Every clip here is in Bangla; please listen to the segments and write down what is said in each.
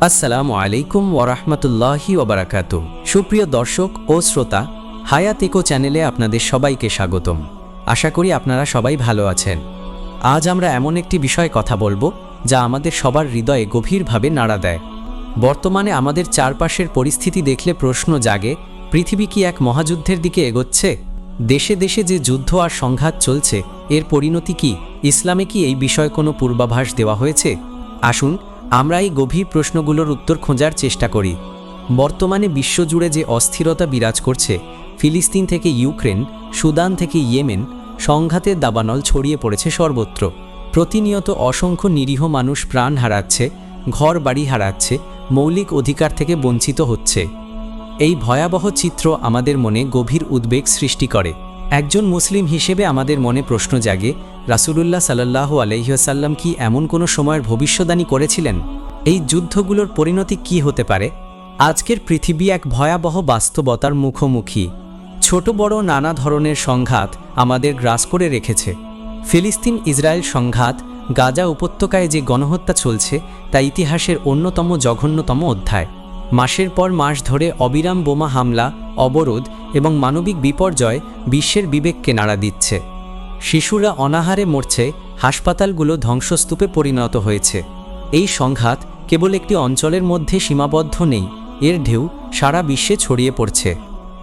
আসসালামু আলাইকুম ওরহমতুল্লাহি ওবরাকাত সুপ্রিয় দর্শক ও শ্রোতা, হায়াত ইকো চ্যানেলে আপনাদের সবাইকে স্বাগতম। আশা করি আপনারা সবাই ভালো আছেন। আজ আমরা এমন একটি বিষয়ে কথা বলব, যা আমাদের সবার হৃদয়ে গভীরভাবে নাড়া দেয়। বর্তমানে আমাদের চারপাশের পরিস্থিতি দেখলে প্রশ্ন জাগে, পৃথিবী কি এক মহাযুদ্ধের দিকে এগোচ্ছে? দেশে দেশে যে যুদ্ধ আর সংঘাত চলছে, এর পরিণতি কি? ইসলামে কি এই বিষয়ে কোনো পূর্বাভাস দেওয়া হয়েছে? আসুন আমরা এই গভীর প্রশ্নগুলোর উত্তর খোঁজার চেষ্টা করি। বর্তমানে বিশ্বজুড়ে যে অস্থিরতা বিরাজ করছে, ফিলিস্তিন থেকে ইউক্রেন, সুদান থেকে ইয়েমেন সংঘাতের দাবানল ছড়িয়ে পড়েছে সর্বত্র। প্রতিনিয়ত অসংখ্য নিরীহ মানুষ প্রাণ হারাচ্ছে ঘর বাড়ি হারাচ্ছে, মৌলিক অধিকার থেকে বঞ্চিত হচ্ছে। এই ভয়াবহ চিত্র আমাদের মনে গভীর উদ্বেগ সৃষ্টি করে। একজন মুসলিম হিসেবে আমাদের মনে প্রশ্ন জাগে, রাসূলুল্লাহ সাল্লাহ আলহিহাসাল্লাম কি এমন কোনো সময়ের ভবিষ্যদ্বাণী করেছিলেন? এই যুদ্ধগুলোর পরিণতি কি হতে পারে? আজকের পৃথিবী এক ভয়াবহ বাস্তবতার মুখোমুখি। ছোট বড় নানা ধরনের সংঘাত আমাদের গ্রাস করে রেখেছে। ফিলিস্তিন ইসরায়েল সংঘাত, গাজা উপত্যকায় যে গণহত্যা চলছে, তা ইতিহাসের অন্যতম জঘন্যতম অধ্যায়। মাসের পর মাস ধরে অবিরাম বোমা হামলা, অবরোধ এবং মানবিক বিপর্যয় বিশ্বের বিবেককে নাড়া দিচ্ছে। শিশুরা অনাহারে মরছে, হাসপাতালগুলো ধ্বংসস্তূপে পরিণত হয়েছে। এই সংঘাত কেবল একটি অঞ্চলের মধ্যে সীমাবদ্ধ নেই, এর ঢেউ সারা বিশ্বে ছড়িয়ে পড়ছে।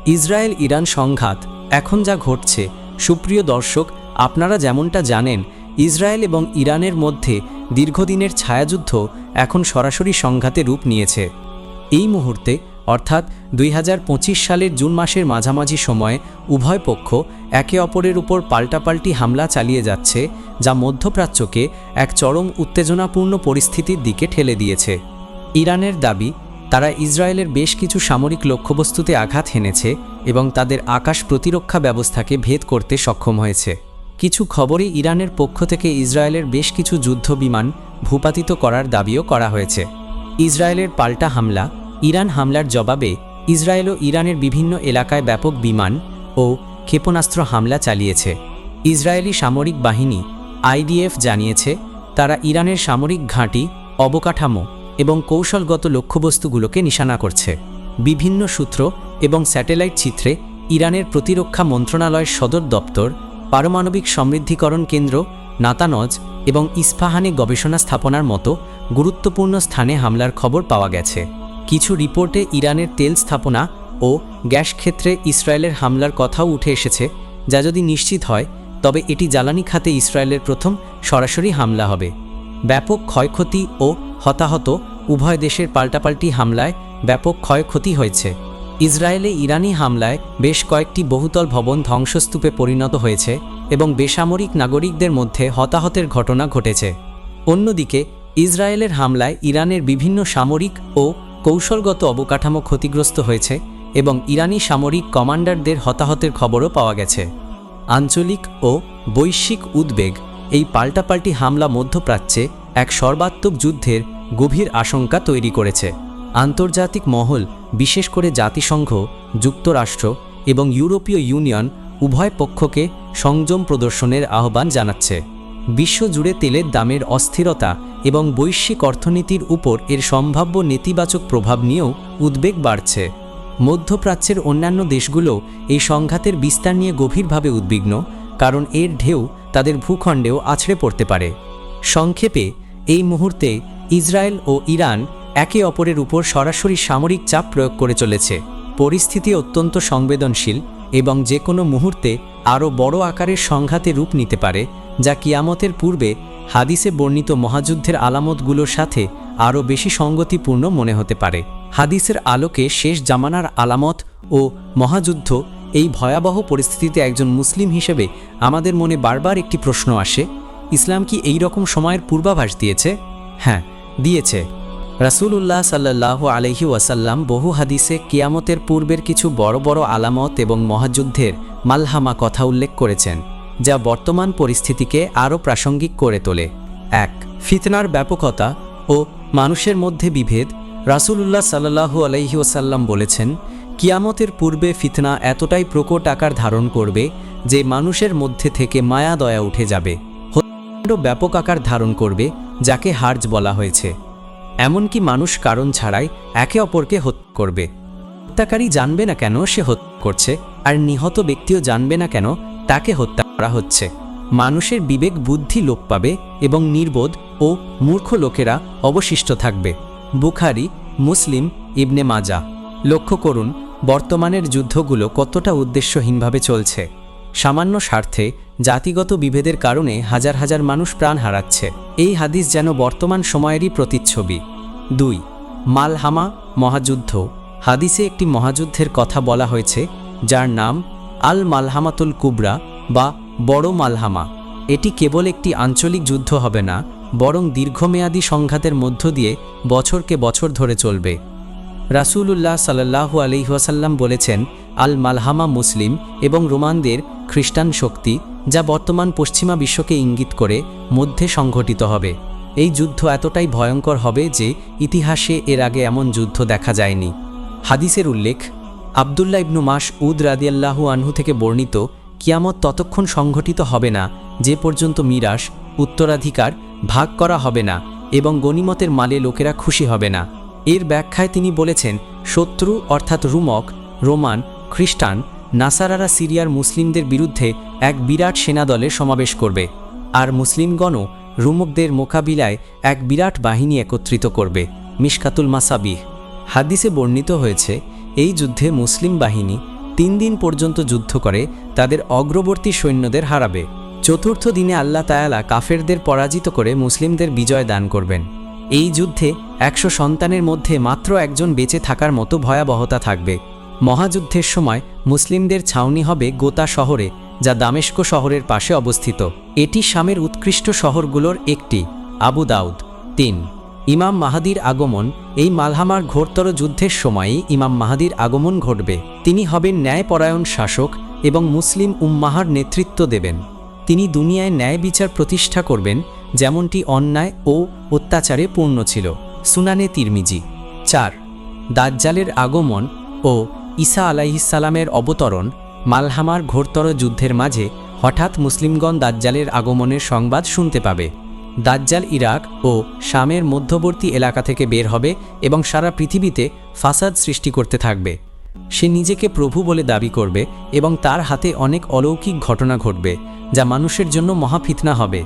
ইসরায়েল ইরান সংঘাত, এখন যা ঘটছে, সুপ্রিয় দর্শক, আপনারা যেমনটা জানেন, ইসরায়েল এবং ইরানের মধ্যে দীর্ঘদিনের ছায়াযুদ্ধ এখন সরাসরি সংঘাতে রূপ নিয়েছে। এই মুহূর্তে, অর্থাৎ দুই হাজার পঁচিশ সালের জুন মাসের মাঝামাঝি সময়ে, উভয় পক্ষ একে অপরের উপর পাল্টাপাল্টি হামলা চালিয়ে যাচ্ছে, যা মধ্যপ্রাচ্যকে এক চরম উত্তেজনাপূর্ণ পরিস্থিতির দিকে ঠেলে দিয়েছে। ইরানের দাবি, তারা ইসরায়েলের বেশ কিছু সামরিক লক্ষ্যবস্তুতে আঘাত হেনেছে এবং তাদের আকাশ প্রতিরক্ষা ব্যবস্থাকে ভেদ করতে সক্ষম হয়েছে। কিছু খবরে ইরানের পক্ষ থেকে ইসরায়েলের বেশ কিছু যুদ্ধ বিমান ভূপাতিত করার দাবিও করা হয়েছে। ইসরায়েলের পাল্টা হামলা ইরান হামলার জবাবে ইসরায়েল ও ইরানের বিভিন্ন এলাকায় ব্যাপক বিমান ও ক্ষেপণাস্ত্র হামলা চালিয়েছে। ইসরায়েলি সামরিক বাহিনী আইডিএফ জানিয়েছে, তারা ইরানের সামরিক ঘাঁটি, অবকাঠামো এবং কৌশলগত লক্ষ্যবস্তুগুলোকে নিশানা করছে। বিভিন্ন সূত্র এবং স্যাটেলাইট চিত্রে ইরানের প্রতিরক্ষা মন্ত্রণালয়ের সদর দপ্তর, পারমাণবিক সমৃদ্ধিকরণ কেন্দ্র, নাতানজ এবং ইস্পাহানে গবেষণা স্থাপনার মতো গুরুত্বপূর্ণ স্থানে হামলার খবর পাওয়া গেছে। কিছু রিপোর্টে ইরানের তেল স্থাপনা ও গ্যাস ক্ষেত্রে ইসরায়েলের হামলার কথাও উঠে এসেছে, যা যদি নিশ্চিত হয়, তবে এটি জ্বালানি খাতে ইসরায়েলের প্রথম সরাসরি হামলা হবে। ব্যাপক ক্ষয়ক্ষতি ও হতাহত উভয় দেশের পাল্টাপাল্টি হামলায় ব্যাপক ক্ষয়ক্ষতি হয়েছে। ইসরায়েলে ইরানি হামলায় বেশ কয়েকটি বহুতল ভবন ধ্বংসস্তূপে পরিণত হয়েছে এবং বেসামরিক নাগরিকদের মধ্যে হতাহতের ঘটনা ঘটেছে। অন্যদিকে, ইসরায়েলের হামলায় ইরানের বিভিন্ন সামরিক ও কৌশলগত অবকাঠামো ক্ষতিগ্রস্ত হয়েছে এবং ইরানি সামরিক কমান্ডারদের হতাহতের খবরও পাওয়া গেছে। আঞ্চলিক ও বৈশ্বিক উদ্বেগ এই পাল্টাপাল্টি হামলা মধ্যপ্রাচ্যে এক সর্বাত্মক যুদ্ধের গভীর আশঙ্কা তৈরি করেছে। আন্তর্জাতিক মহল, বিশেষ করে জাতিসংঘ, যুক্তরাষ্ট্র এবং ইউরোপীয় ইউনিয়ন উভয় পক্ষকে সংযম প্রদর্শনের আহ্বান জানাচ্ছে। বিশ্বজুড়ে তেলের দামের অস্থিরতা এবং বৈশ্বিক অর্থনীতির উপর এর সম্ভাব্য নেতিবাচক প্রভাব নিয়েও উদ্বেগ বাড়ছে। মধ্যপ্রাচ্যের অন্যান্য দেশগুলো এই সংঘাতের বিস্তার নিয়ে গভীরভাবে উদ্বিগ্ন, কারণ এর ঢেউ তাদের ভূখণ্ডেও আছড়ে পড়তে পারে। সংক্ষেপে, এই মুহূর্তে ইসরায়েল ও ইরান একে অপরের উপর সরাসরি সামরিক চাপ প্রয়োগ করে চলেছে। পরিস্থিতি অত্যন্ত সংবেদনশীল এবং যে কোনো মুহূর্তে আরও বড় আকারের সংঘাতে রূপ নিতে পারে যা কিয়ামতের পূর্বে হাদিসে বর্ণিত মহাযুদ্ধের আলামতগুলোর সাথে আরও বেশি সঙ্গতিপূর্ণ মনে হতে পারে। হাদিসের আলোকে শেষ জামানার আলামত ও মহাযুদ্ধ এই ভয়াবহ পরিস্থিতিতে একজন মুসলিম হিসেবে আমাদের মনে বারবার একটি প্রশ্ন আসে, ইসলাম কি এই রকম সময়ের পূর্বাভাস দিয়েছে? হ্যাঁ দিয়েছে। রাসূলুল্লাহ সাল্লাহ আলহি ওয়াসাল্লাম বহু হাদিসে কিয়ামতের পূর্বের কিছু বড় বড় আলামত এবং মহাযুদ্ধের মালহামা কথা উল্লেখ করেছেন। যা বর্তমান পরিস্থিতিকে আরও প্রাসঙ্গিক করে তোলে। এক, ফিতনার ব্যাপকতা ও মানুষের মধ্যে বিভেদ। রাসূলুল্লাহ সাল্লাহু আলহি ওসাল্লাম বলেছেন, কিয়ামতের পূর্বে ফিতনা এতটাই প্রকট আকার ধারণ করবে যে মানুষের মধ্যে থেকে মায়া দয়া উঠে যাবে। হত্যাকাণ্ড ব্যাপক আকার ধারণ করবে, যাকে হার্জ বলা হয়েছে। এমনকি মানুষ কারণ ছাড়াই একে অপরকে হত্যা করবে। হত্যাকারী জানবে না কেন সে হত্যা করছে, আর নিহত ব্যক্তিও জানবে না কেন তাকে হত্যা করা হচ্ছে। মানুষের বিবেক বুদ্ধি লোপ পাবে এবং নির্বোধ ও মূর্খ লোকেরা অবশিষ্ট থাকবে। বুখারি, মুসলিম, ইবনে মাজা। লক্ষ্য করুন, বর্তমানের যুদ্ধগুলো কতটা উদ্দেশ্যহীনভাবে চলছে। সামান্য স্বার্থে জাতিগত বিভেদের কারণে হাজার হাজার মানুষ প্রাণ হারাচ্ছে। এই হাদিস যেন বর্তমান সময়েরই প্রতিচ্ছবি। দুই, মালহামা মহাযুদ্ধ। হাদিসে একটি মহাযুদ্ধের কথা বলা হয়েছে, যার নাম আল মালহামাতুল কুবরা বা বড় মালহামা, এটি কেবল একটি আঞ্চলিক যুদ্ধ হবে না, বরং দীর্ঘমেয়াদী সংঘাতের মধ্য দিয়ে বছরকে বছর ধরে চলবে। রাসূলুল্লাহ সাল্লাহু আলহিহাসাল্লাম বলেছেন আল মালহামা মুসলিম এবং রোমানদের খ্রিস্টান শক্তি, যা বর্তমান পশ্চিমা বিশ্বকে ইঙ্গিত করে, মধ্যে সংঘটিত হবে। এই যুদ্ধ এতটাই ভয়ঙ্কর হবে যে, ইতিহাসে এর আগে এমন যুদ্ধ দেখা যায়নি। হাদিসের উল্লেখ, আবদুল্লাহ ইবনু মাস উদ রাদিয়াল্লাহু আনহু থেকে বর্ণিত কিয়ামত ততক্ষণ সংঘটিত হবে না, যে পর্যন্ত মিরাস উত্তরাধিকার, ভাগ করা হবে না এবং গনিমতের মালে লোকেরা খুশি হবে না। এর ব্যাখ্যায় তিনি বলেছেন, শত্রু অর্থাৎ রুমক, রোমান, খ্রিস্টান, নাসারারা সিরিয়ার মুসলিমদের বিরুদ্ধে এক বিরাট সেনাদলের সমাবেশ করবে আর মুসলিমগণও রুমকদের মোকাবিলায় এক বিরাট বাহিনী একত্রিত করবে। মিশকাতুল মাসাবিহ। হাদিসে বর্ণিত হয়েছে, এই যুদ্ধে মুসলিম বাহিনী তিন দিন পর্যন্ত যুদ্ধ করে, তাদের অগ্রবর্তী সৈন্যদের হারাবে। চতুর্থ দিনে আল্লাহ তায়ালা কাফেরদের পরাজিত করে মুসলিমদের বিজয় দান করবেন। এই যুদ্ধে একশো সন্তানের মধ্যে মাত্র একজন বেঁচে থাকার মতো ভয়াবহতা থাকবে। মহাযুদ্ধের সময় মুসলিমদের ছাউনি হবে গোতা শহরে, যা দামেস্ক শহরের পাশে অবস্থিত। এটি শামের উৎকৃষ্ট শহরগুলোর একটি, আবু দাউদ। তিন ইমাম মাহাদির আগমন এই মালহামার ঘোরতর যুদ্ধের সময়ই ইমাম মাহাদির আগমন ঘটবে। তিনি হবেন ন্যায়পরায়ণ শাসক এবং মুসলিম উম্মাহার নেতৃত্ব দেবেন। তিনি দুনিয়ায় ন্যায় বিচার প্রতিষ্ঠা করবেন, যেমনটি অন্যায় ও অত্যাচারে পূর্ণ ছিল। সুনানে তিরমিজি, চার, দাজ্জালের আগমন ও ঈসা আলাইহিসালামের অবতরণ মালহামার ঘোরতর যুদ্ধের মাঝে হঠাৎ মুসলিমগণ দাজ্জালের আগমনের সংবাদ শুনতে পাবে। দাজ্জাল ইরাক ও শামের মধ্যবর্তী এলাকা থেকে বের হবে এবং সারা পৃথিবীতে ফাসাদ সৃষ্টি করতে থাকবে। সে নিজেকে প্রভু বলে দাবি করবে এবং তার হাতে অনেক অলৌকিক ঘটনা ঘটবে, যা মানুষের জন্য মহাফিতনা হবে।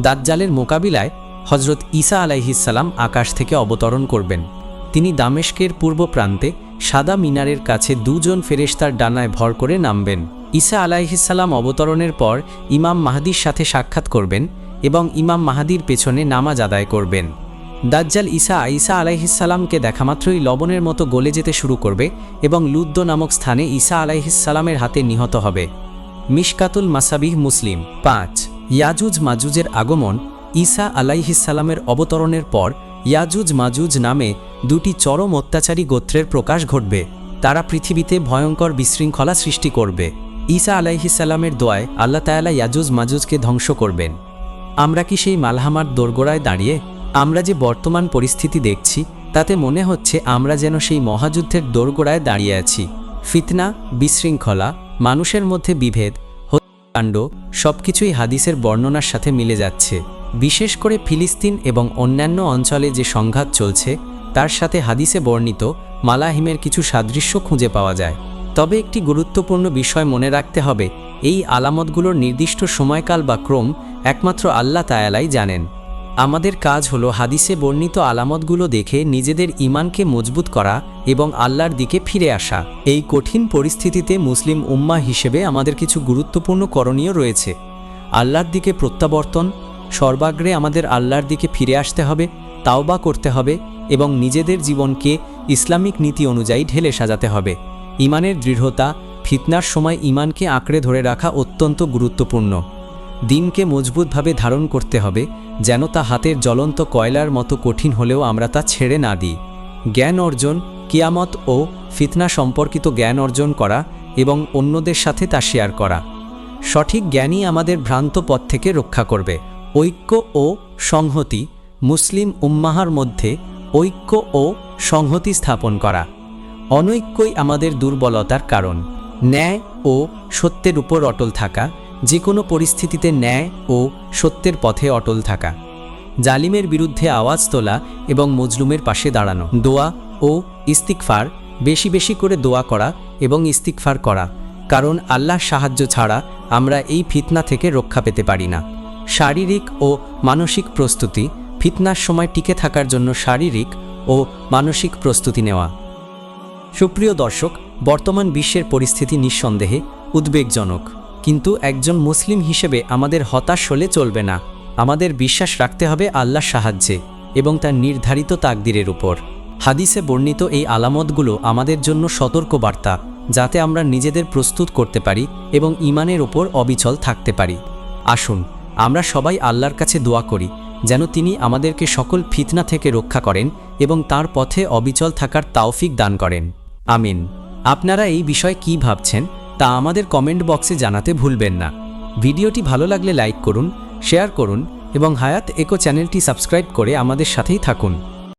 দাজ্জালের মোকাবিলায় হজরত ঈসা আলাইহিসাল্লাম আকাশ থেকে অবতরণ করবেন। তিনি দামেস্কের পূর্ব প্রান্তে সাদা মিনারের কাছে দুজন ফেরেশতার ডানায় ভর করে নামবেন। ঈসা আলাইহিসাল্লাম অবতরণের পর ইমাম মাহাদির সাথে সাক্ষাৎ করবেন এবং ইমাম মাহাদির পেছনে নামাজ আদায় করবেন। দাজ্জাল ঈসা ঈসা আলাইহিসাল্লামকে দেখামাত্রই লবণের মতো গলে যেতে শুরু করবে এবং লুদ্দ নামক স্থানে ঈসা আলাইহিসাল্লামের হাতে নিহত হবে। মিশকাতুল মাসাবিহ মুসলিম। পাঁচ, ইয়াজুজ মাজুজের আগমন। ঈসা আলাইহিসাল্লামের অবতরণের পর ইয়াজুজ মাজুজ নামে দুটি চরম অত্যাচারী গোত্রের প্রকাশ ঘটবে। তারা পৃথিবীতে ভয়ঙ্কর বিশৃঙ্খলা সৃষ্টি করবে। ঈসা আলাইহিসাল্লামের দোয়ায় আল্লাহ তায়ালা ইয়াজুজ মাজুজকে ধ্বংস করবেন। আমরা কি সেই মালহামার দোরগোড়ায় দাঁড়িয়ে আমরা যে বর্তমান পরিস্থিতি দেখছি, তাতে মনে হচ্ছে আমরা যেন সেই মহাযুদ্ধের দোরগোড়ায় দাঁড়িয়ে আছি। ফিতনা, বিশৃঙ্খলা, মানুষের মধ্যে বিভেদ, হত্যাকাণ্ড, সবকিছুই হাদিসের বর্ণনার সাথে মিলে যাচ্ছে। বিশেষ করে ফিলিস্তিন এবং অন্যান্য অঞ্চলে যে সংঘাত চলছে, তার সাথে হাদিসে বর্ণিত মালাহিমের কিছু সাদৃশ্য খুঁজে পাওয়া যায়। তবে একটি গুরুত্বপূর্ণ বিষয় মনে রাখতে হবে, এই আলামতগুলোর নির্দিষ্ট সময়কাল বা ক্রম একমাত্র আল্লাহ তায়ালাই জানেন। আমাদের কাজ হলো হাদিসে বর্ণিত আলামতগুলো দেখে নিজেদের ইমানকে মজবুত করা এবং আল্লাহর দিকে ফিরে আসা। এই কঠিন পরিস্থিতিতে মুসলিম উম্মা হিসেবে আমাদের কিছু গুরুত্বপূর্ণ করণীয় রয়েছে। আল্লাহর দিকে প্রত্যাবর্তন, সর্বাগ্রে আমাদের আল্লাহর দিকে ফিরে আসতে হবে, তাওবা করতে হবে এবং নিজেদের জীবনকে ইসলামিক নীতি অনুযায়ী ঢেলে সাজাতে হবে। ইমানের দৃঢ়তা, ফিতনার সময় ইমানকে আঁকড়ে ধরে রাখা অত্যন্ত গুরুত্বপূর্ণ। দিনকে মজবুতভাবে ধারণ করতে হবে, যেন তা হাতের জ্বলন্ত কয়লার মতো কঠিন হলেও আমরা তা ছেড়ে না দিই। জ্ঞান অর্জন, কিয়ামত ও ফিতনা সম্পর্কিত জ্ঞান অর্জন করা এবং অন্যদের সাথে তা শেয়ার করা। সঠিক জ্ঞানই আমাদের ভ্রান্ত পথ থেকে রক্ষা করবে। ঐক্য ও সংহতি, মুসলিম উম্মাহার মধ্যে ঐক্য ও সংহতি স্থাপন করা। অনৈক্যই আমাদের দুর্বলতার কারণ। ন্যায় ও সত্যের উপর অটল থাকা যে কোনো পরিস্থিতিতে ন্যায় ও সত্যের পথে অটল থাকা। জালিমের বিরুদ্ধে আওয়াজ তোলা এবং মজলুমের পাশে দাঁড়ানো। দোয়া ও ইস্তিকফার বেশি বেশি করে দোয়া করা এবং ইস্তিকফার করা। কারণ আল্লাহর সাহায্য ছাড়া আমরা এই ফিতনা থেকে রক্ষা পেতে পারি না। শারীরিক ও মানসিক প্রস্তুতি, ফিতনার সময় টিকে থাকার জন্য শারীরিক ও মানসিক প্রস্তুতি নেওয়া। সুপ্রিয় দর্শক, বর্তমান বিশ্বের পরিস্থিতি নিঃসন্দেহে উদ্বেগজনক। কিন্তু একজন মুসলিম হিসেবে আমাদের হতাশ হলে চলবে না। আমাদের বিশ্বাস রাখতে হবে আল্লাহর সাহায্যে এবং তার নির্ধারিত তাকদিরের উপর। হাদিসে বর্ণিত এই আলামতগুলো আমাদের জন্য সতর্ক বার্তা যাতে আমরা নিজেদের প্রস্তুত করতে পারি এবং ইমানের ওপর অবিচল থাকতে পারি। আসুন, আমরা সবাই আল্লাহর কাছে দোয়া করি, যেন তিনি আমাদেরকে সকল ফিতনা থেকে রক্ষা করেন এবং তার পথে অবিচল থাকার তাওফিক দান করেন। আমিন। আপনারা এই বিষয়ে কি ভাবছেন? তা আমাদের কমেন্ট বক্সে জানাতে ভুলবেন না। ভিডিওটি ভালো লাগলে লাইক করুন, শেয়ার করুন এবং হায়াত একো চ্যানেলটি সাবস্ক্রাইব করে আমাদের সাথেই থাকুন।